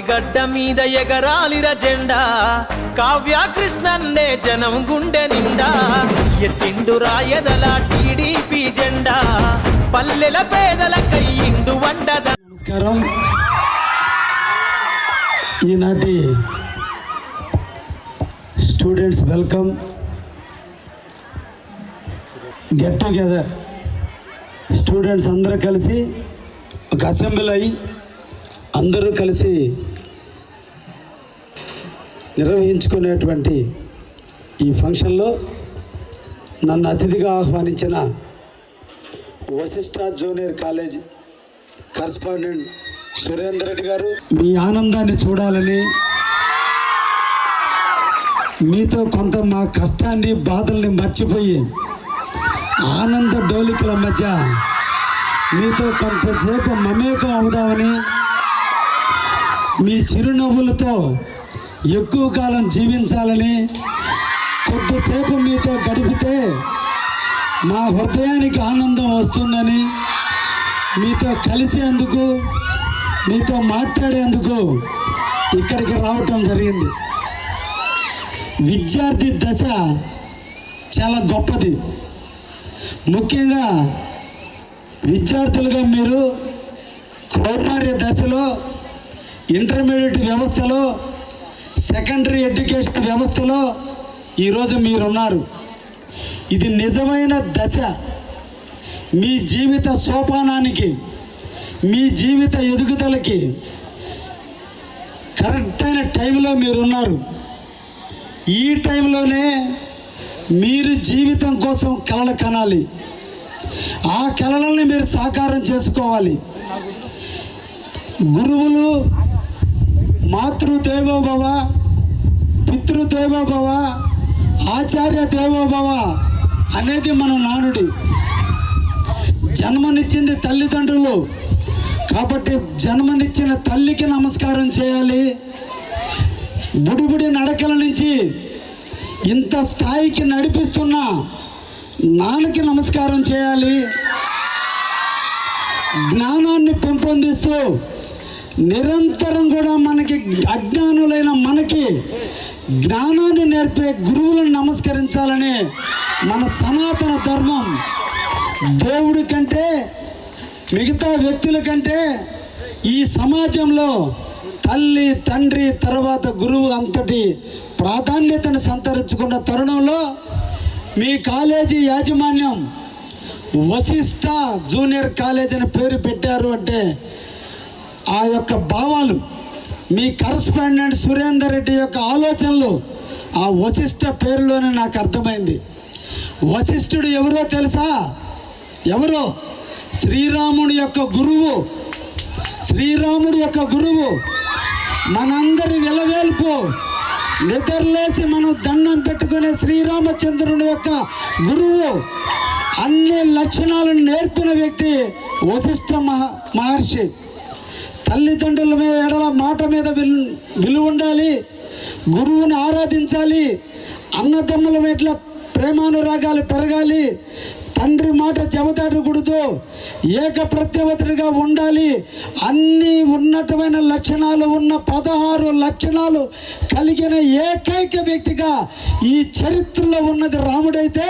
కావలి మీద ఎగరాలిర జెండా. కావ్య కృష్ణన్నే జనం గుండె నిండా. ఎత్తిండు రాయదల టీడీపీ జెండా. పల్లెల పేదల కయ్యిండు వండద. నమస్కారం. ఈనాటి students welcome. Get together. Students అందరూ కలిసి ఒక అసెంబ్లీ అయి అందరూ కలిసి నిర్వహించుకునేటువంటి ఈ ఫంక్షన్లో నన్ను అతిథిగా ఆహ్వానించిన Vashishta junior college correspondent Surender Reddy garu మీ ఆనందాన్ని చూడాలని మీతో కొంత మా కష్టాన్ని బాధల్ని మర్చిపోయి ఆనంద డోలికల మధ్య మీతో కొంతసేపు మమేకం అవుదామని మీ చిరునవ్వులతో ఎక్కువ కాలం జీవించాలని కొద్దిసేపు మీతో గడిపితే మా హృదయానికి ఆనందం వస్తుందని మీతో కలిసేందుకు మీతో మాట్లాడేందుకు ఇక్కడికి రావటం జరిగింది. విద్యార్థి దశ చాలా గొప్పది. ముఖ్యంగా విద్యార్థులుగా మీరు కౌమార్య దశలో ఇంటర్మీడియట్ వ్యవస్థలో సెకండరీ ఎడ్యుకేషన్ వ్యవస్థలో ఈరోజు మీరున్నారు. ఇది నిజమైన దశ. మీ జీవిత సోపానానికి మీ జీవిత ఎదుగుదలకి కరెక్ట్ అయిన టైంలో మీరున్నారు. ఈ టైంలోనే మీరు జీవితం కోసం కలలు కనాలి. ఆ కలలని మీరు సాకారం చేసుకోవాలి. గురువులు మాతృదేవోభవ పితృదేవోభవ ఆచార్య దేవోభవ అనేది మన నానుడి. జన్మనిచ్చింది తల్లిదండ్రులు. కాబట్టి జన్మనిచ్చిన తల్లికి నమస్కారం చేయాలి. బుడిబుడి నడకల నుంచి ఇంత స్థాయికి నడిపిస్తున్న నాన్నకి నమస్కారం చేయాలి. జ్ఞానాన్ని పెంపొందిస్తూ నిరంతరం కూడా మనకి అజ్ఞానులైన మనకి జ్ఞానాన్ని నేర్పే గురువులను నమస్కరించాలని మన సనాతన ధర్మం. దేవుడి కంటే మిగతా వ్యక్తుల కంటే ఈ సమాజంలో తల్లి తండ్రి తర్వాత గురువు అంతటి ప్రాధాన్యతను సంతరించుకున్న తరుణంలో మీ కాలేజీ యాజమాన్యం వశిష్ట జూనియర్ కాలేజ్ అని పేరు పెట్టారు అంటే ఆ యొక్క భావాలు మీ కరస్పాండెంట్ సురేందర్ రెడ్డి యొక్క ఆలోచనలు ఆ వశిష్ఠ పేరులోనే నాకు అర్థమైంది. వశిష్ఠుడు ఎవరో తెలుసా? ఎవరో? శ్రీరాముడి యొక్క గురువు. శ్రీరాముడి యొక్క గురువు. మనందరి విలవేల్పు. నిద్రలేసి మనం దండం పెట్టుకునే శ్రీరామచంద్రుని యొక్క గురువు. అన్ని లక్షణాలను నేర్పిన వ్యక్తి వశిష్ఠ మహ మహర్షి. తల్లిదండ్రుల మీద ఎడల మాట మీద విలువ ఉండాలి. గురువుని ఆరాధించాలి. అన్నదమ్ముల మీద ప్రేమానురాగాలు పెరగాలి. తండ్రి మాట చెబుతాడకూడదు ఏక ప్రత్యవతుడిగా ఉండాలి. అన్ని ఉన్నతమైన లక్షణాలు ఉన్న పదహారు లక్షణాలు కలిగిన ఏకైక వ్యక్తిగా ఈ చరిత్రలో ఉన్నది రాముడైతే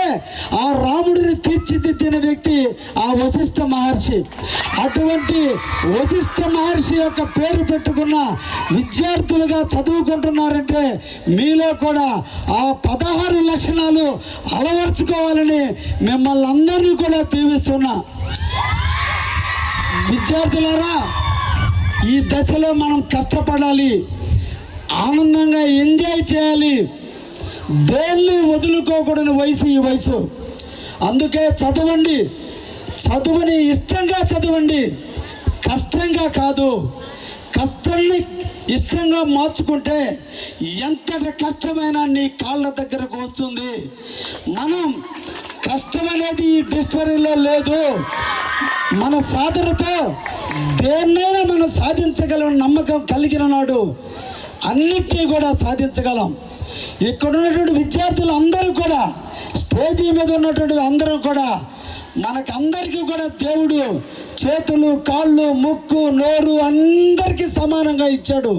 ఆ రాముడిని తీర్చిదిద్దిన వ్యక్తి ఆ వశిష్ఠ మహర్షి. అటువంటి వశిష్ఠ మహర్షి యొక్క పేరు పెట్టుకున్న విద్యార్థులుగా చదువుకుంటున్నారంటే మీలో కూడా ఆ పదహారు లక్షణాలు అలవర్చుకోవాలని మిమ్మల్ని అందరినీ కూడా దీవిస్తున్నా విద్యార్థులారా ఈ దశలో మనం కష్టపడాలి ఆనందంగా ఎంజాయ్ చేయాలి. దేన్ని వదులుకోకూడని వయసు ఈ వయసు. అందుకే చదవండి చదువుని ఇష్టంగా చదవండి. కష్టంగా కాదు కష్టాన్ని ఇష్టంగా మార్చుకుంటే ఎంతటి కష్టమైనా నీ కాళ్ళ దగ్గరకు వస్తుంది. మనం కష్టం అనేది ఈ డిక్షనరీలో లేదు. మన సాధనతో దేన్నైనా మనం సాధించగలం నమ్మకం కలిగిన నాడు అన్నిటినీ కూడా సాధించగలం. ఇక్కడ ఉన్నటువంటి విద్యార్థులు అందరూ కూడా స్టేజీ మీద ఉన్నటువంటి అందరూ కూడా మనకందరికీ కూడా దేవుడు చేతులు కాళ్ళు ముక్కు నోరు అందరికీ సమానంగా ఇచ్చాడు.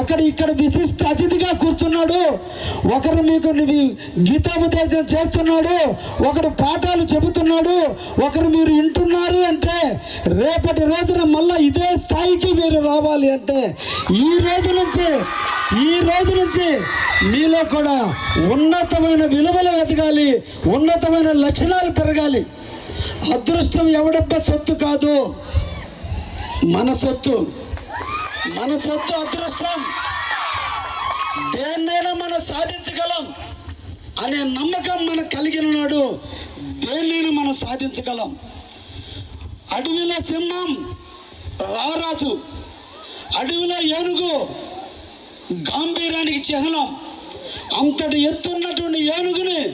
ఒకడు ఇక్కడ విశిష్ట అతిథిగా కూర్చున్నాడు. ఒకరు మీకు గీతోపదేశం చేస్తున్నాడు. ఒకడు పాఠాలు చెబుతున్నాడు. ఒకరు మీరు వింటున్నారు అంటే రేపటి రోజున మళ్ళీ ఇదే స్థాయికి మీరు రావాలి అంటే ఈ రోజు నుంచి ఈ రోజు నుంచి మీలో కూడా ఉన్నతమైన విలువలు ఎదగాలి ఉన్నతమైన లక్షణాలు పెరగాలి. అదృష్టం ఎవడబ్బ సొత్తు కాదు? మన సొత్తు. మన సొత్తు అదృష్టం. దేన్నైనా మనం సాధించగలం అనే నమ్మకం మనకు కలిగిన నాడు దేన్నైనా మనం సాధించగలం. అడవిలో సింహం రారాజు. అడవిలో ఏనుగు గాంభీర్యానికి చిహ్నం. అంతటి ఎత్తున్నటువంటి ఏనుగుని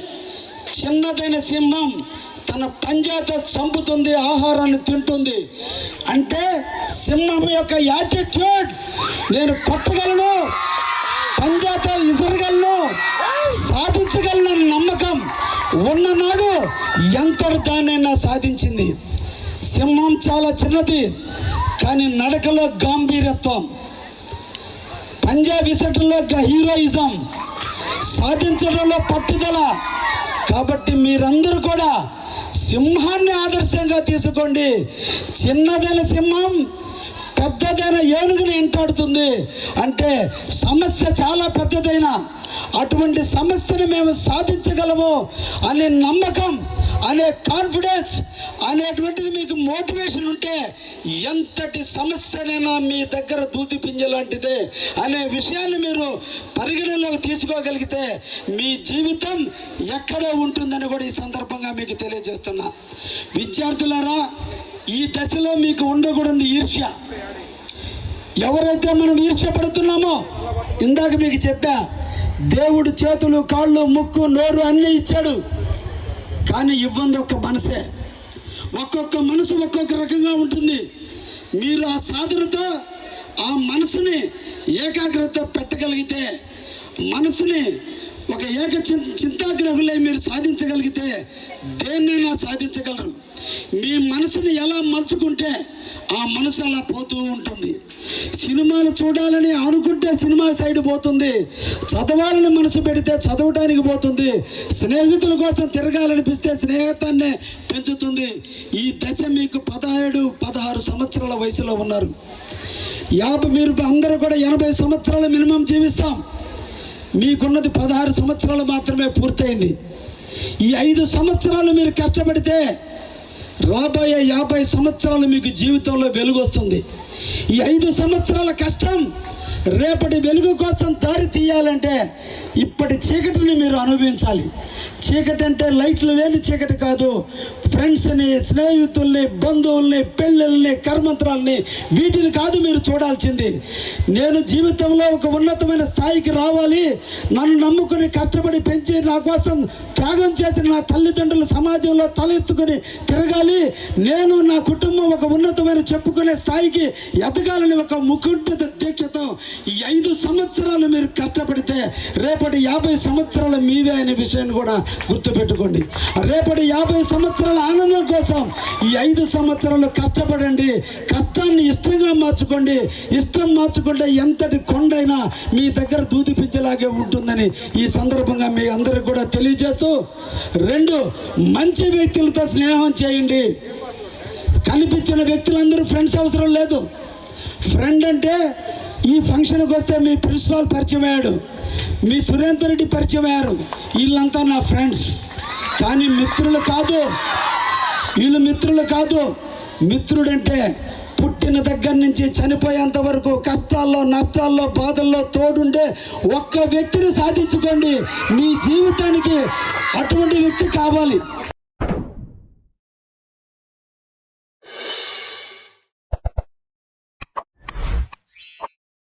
చిన్నదైన సింహం తన పంజాతో చంపుతుంది ఆహారాన్ని తింటుంది. అంటే సింహం యొక్క యాటిట్యూడ్. నేను కొట్టగలను పంజాతో ఇసరగలను సాధించగలను నమ్మకం ఉన్ననాడు ఎంతటి దానైనా సాధించింది. సింహం చాలా చిన్నది కానీ నడకలో గాంభీర్యత్వం. పంజాబ్ ఇసటంలో హీరోయిజం. సాధించడంలో పట్టుదల. కాబట్టి మీరందరూ కూడా సింహాన్ని ఆదర్శంగా తీసుకోండి. చిన్నదైన సింహం పెద్దదైన ఏనుగుని ఎంటాడుతుంది అంటే సమస్య చాలా పెద్దదైన అటువంటి సమస్యను మేము సాధించగలము అనే నమ్మకం అనే కాన్ఫిడెన్స్ అనేటువంటిది మీకు మోటివేషన్ ఉంటే ఎంతటి సమస్యనైనా మీ దగ్గర దూది పింజ లాంటిదే అనే విషయాన్ని మీరు పరిగణలోకి తీసుకోగలిగితే మీ జీవితం ఎక్కడో ఉంటుందని కూడా ఈ సందర్భంగా మీకు తెలియజేస్తున్నా. విద్యార్థులారా ఈ దశలో మీకు ఉండకూడదు ఈర్ష్య. ఎవరైతే మనం ఈర్ష్య పడుతున్నామో ఇందాక మీకు చెప్పా దేవుడు చేతులు కాళ్ళు ముక్కు నోరు అన్నీ ఇచ్చాడు. కానీ ఇవ్వంది ఒక మనసే. ఒక్కొక్క మనసు ఒక్కొక్క రకంగా ఉంటుంది. మీరు ఆ సాధనతో ఆ మనసుని ఏకాగ్రత పెట్టగలిగితే మనసుని ఒక ఏక చిం- చింతాగ్రహులై మీరు సాధించగలిగితే దేన్నైనా సాధించగలరు. మీ మనసుని ఎలా మలుచుకుంటే ఆ మనసు అలా పోతూ ఉంటుంది. సినిమాలు చూడాలని అనుకుంటే సినిమా సైడ్ పోతుంది. చదవాలని మనసు పెడితే చదవటానికి పోతుంది. స్నేహితుల కోసం తిరగాలనిపిస్తే స్నేహితాన్ని పెంచుతుంది. ఈ దశ మీకు పదహేడు పదహారు సంవత్సరాల వయసులో ఉన్నారు. యాభై మీరు అందరూ కూడా ఎనభై సంవత్సరాలు మినిమం జీవిస్తాం. మీకున్నది పదహారు సంవత్సరాలు మాత్రమే పూర్తయింది. ఈ ఐదు సంవత్సరాలు మీరు కష్టపడితే రాబోయే యాభై సంవత్సరాలు మీకు జీవితంలో వెలుగొస్తుంది. ఈ ఐదు సంవత్సరాల కష్టం రేపటి వెలుగు కోసం దారి తీయాలంటే ఇప్పటి చీకటిని మీరు అనుభవించాలి. చీకటి అంటే లైట్లు లేని చీకటి కాదు. ఫ్రెండ్స్ని స్నేహితుల్ని బంధువుల్ని పెళ్ళిళ్ళని కర్మంత్రాల్ని వీటిని కాదు మీరు చూడాల్సింది. నేను జీవితంలో ఒక ఉన్నతమైన స్థాయికి రావాలి. నన్ను నమ్ముకుని కష్టపడి పెంచి నా కోసం త్యాగం చేసిన నా తల్లిదండ్రులు సమాజంలో తలెత్తుకుని తిరగాలి. నేను నా కుటుంబం ఒక ఉన్నతమైన చెప్పుకునే స్థాయికి ఎదగాలని ఒక ముకుంఠ దీక్షతో ఈ ఐదు సంవత్సరాలు మీరు కష్టపడితే రేపటి యాభై సంవత్సరాలు మీవే అనే విషయాన్ని కూడా గుర్తుపెట్టుకోండి. రేపటి యాభై సంవత్సరాల ఆనందం కోసం ఈ ఐదు సంవత్సరాలు కష్టపడండి. కష్టాన్ని ఇష్టంగా మార్చుకోండి. ఇష్టం మార్చుకుంటే ఎంతటి కొండైనా మీ దగ్గర దూది పిచ్చలాగే ఉంటుందని ఈ సందర్భంగా మీ అందరికి కూడా తెలియజేస్తూ రెండు మంచి వ్యక్తులతో స్నేహం చేయండి. కనిపించిన వ్యక్తులందరూ ఫ్రెండ్స్ అవసరం లేదు. ఫ్రెండ్ అంటే ఈ ఫంక్షన్కి వస్తే మీ ప్రిన్సిపాల్ పరిచయం అయ్యాడు. మీ సురేందర్ రెడ్డి పరిచయం అయ్యారు. వీళ్ళంతా నా ఫ్రెండ్స్ కానీ మిత్రులు కాదు. వీళ్ళు మిత్రులు కాదు. మిత్రుడంటే పుట్టిన దగ్గర నుంచి చనిపోయేంత వరకు కష్టాల్లో నష్టాల్లో బాధల్లో తోడుండే ఒక్క వ్యక్తిని సాధించుకోండి. మీ జీవితానికి అటువంటి వ్యక్తి కావాలి.